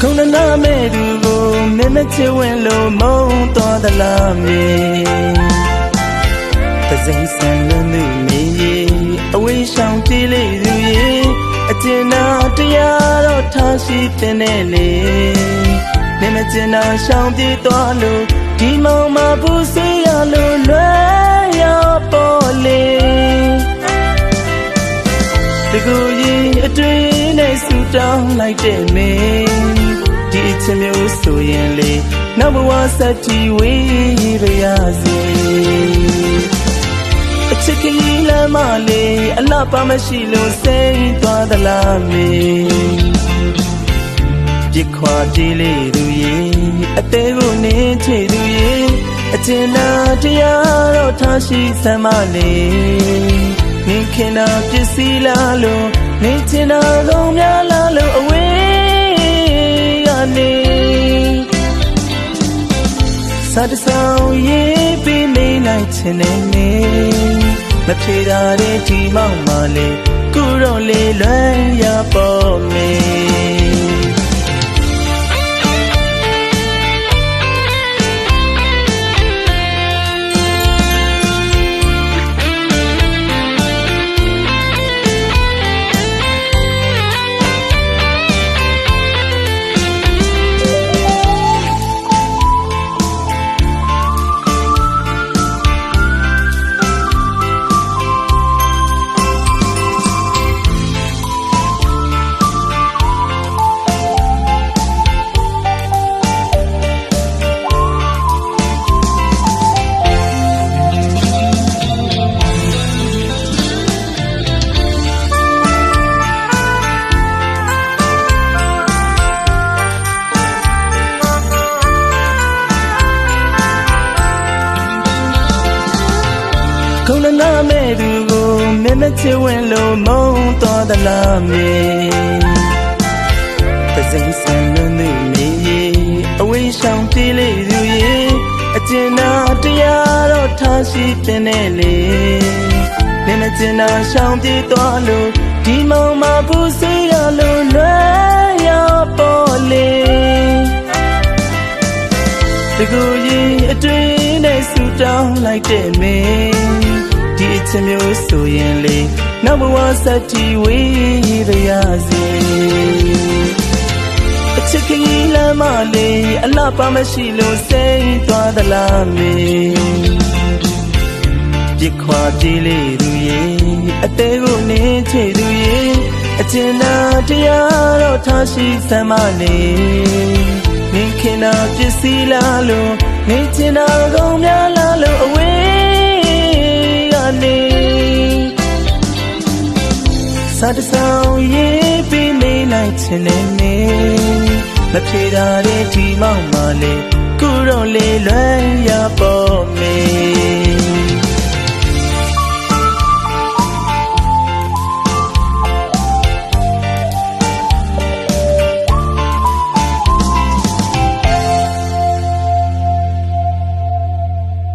ခုနနာမဲ့သူကိုမင်းမချစ်ဝင်လို့မုန်းသွားသလားမေတစိမ့်ဆန်လို့သူမေရေအဝေးရှောင်ပြေးလေသူရေအကျဉ်းသာတရားတော့ထားရှိတင်နေလေမင်းမကျင်သာရှောင်ပြေးသွားလို့ တကူရင်အတွင်းနဲ့ဆူတောင်းလိုက်တဲ့မင်းဒီအချင်းမျိုးဆိုရင်လေနောက်ဘဝဆက်ကြည့်ဝေးရရစေအချစ်ကလေးလမ်းမလေးအလှပါမရှိလို့စိတ်သွားသလားမင်းပြစ်ခွာကြည့်လေသူရေအသေးကိုနင်းချေသူရေအကျဉ်းသာတရားတော့ထားရှိစမ်းမလေး နေခင်တာပစ္စည်းလားလို့နေချင်တာကောင်းများလားလို့အဝေးကနေစတဆောင်ရေးပြီးနေလိုက်ချင်နေနေမဖြေတာတဲ့ဒီမောင်မလေးကုတော့လေလွမ်းရပေါ်မေ မဲ့သူကိုမင်းမချစ်ဝင်လို့မုန်းသွားသလားမေတစိမ့်ဆန်လို့သူမေရေအဝေးရှောင်ပြေးလေသူရေအကျဉ်းသာတရားတော့ထားရှိတင်နေလေမင်းမကျင်သာရှောင်ပြေးသွားလို့ဒီမောင်မပူဆွေးရလို့လွယ်ရပေါ်လေတကူရင်အတွင်းနဲ့ဆူတောင်းလိုက်တဲ့မင်းဒီအချင်းမျိုး ဆိုရင်လေနောက်ဘဝဆက်ကြည့်ဝေးရရစေအချစ်ကလေးလမ်းမလေးအလှပါမရှိလို့စိတ်သွားသလားမင်းပြစ်ခွာကြည့်လေသူရေအသေးကိုနင်းချေသူရေအကျဉ်းသာတရားတော့ထားရှိစမ်းမလေးနေခင်တာပစ္စည်းလားလို့နေချင်တာကောင်းများလားလို့အဝေး စာတဆောင်ရေးပြီးနေလိုက်ချင်နေနေမဖြေတာတဲ့ဒီမောင်မလေးကုတော့လေလွမ်းရပေါ်မေ